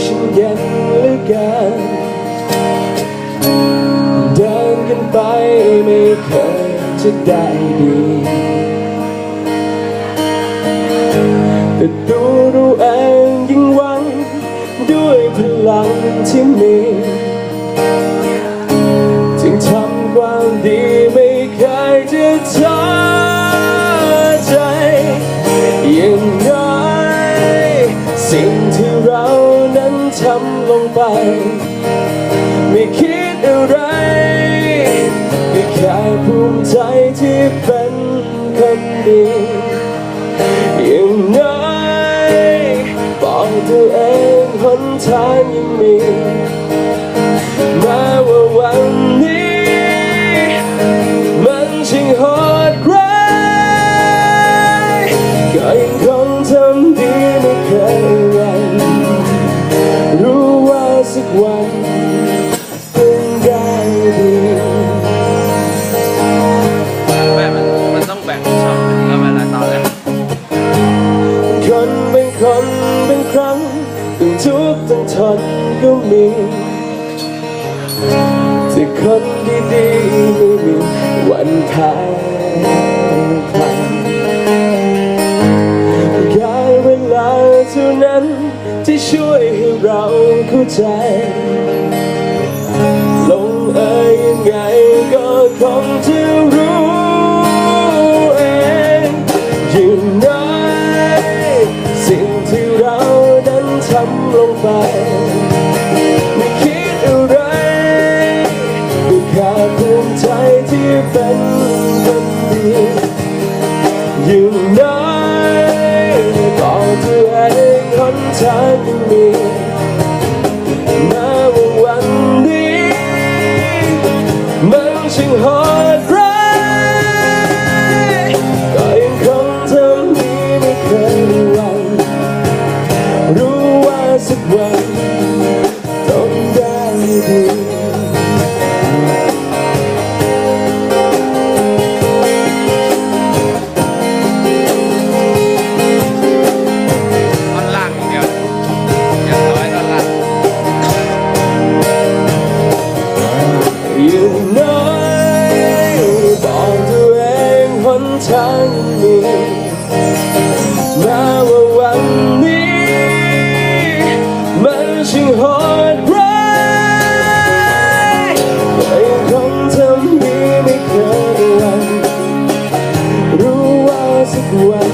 ฉันเย็นเหลือเกินเดินกันไปไม่เคยจะได้ดีแต่ดูดูเองยิ่งหวังด้วยพลังที่มีจึงทำความดีไม่เคยจะท้อใจย่งน้อ สิ่งที่เรานั้นทำลงไป ไม่คิดอะไรก็แค่ภูมิใจที่เป็นคนดีอย่างน้อยบอกตัวเองหนทางยังมี กข์ต้องทนก็มีแต่คนดีๆไม่มีวันแพ้ใครแค่เวลาเท่านั้นที่ช่วยให้เราเข้าใจ ลงเอยยังไงก็คงจะรู้เองอยู่ไหนสิ่งที่เรานั้นทำลงไป เป็นคนดีอยู่ไหนบอกตัวเอใหนทางยังมี นทางมีแม้ว่าวันนี้ มันช่างโหดร้ายแต่คงทำดีไม่เคยวัน รู้ว่าสักวัน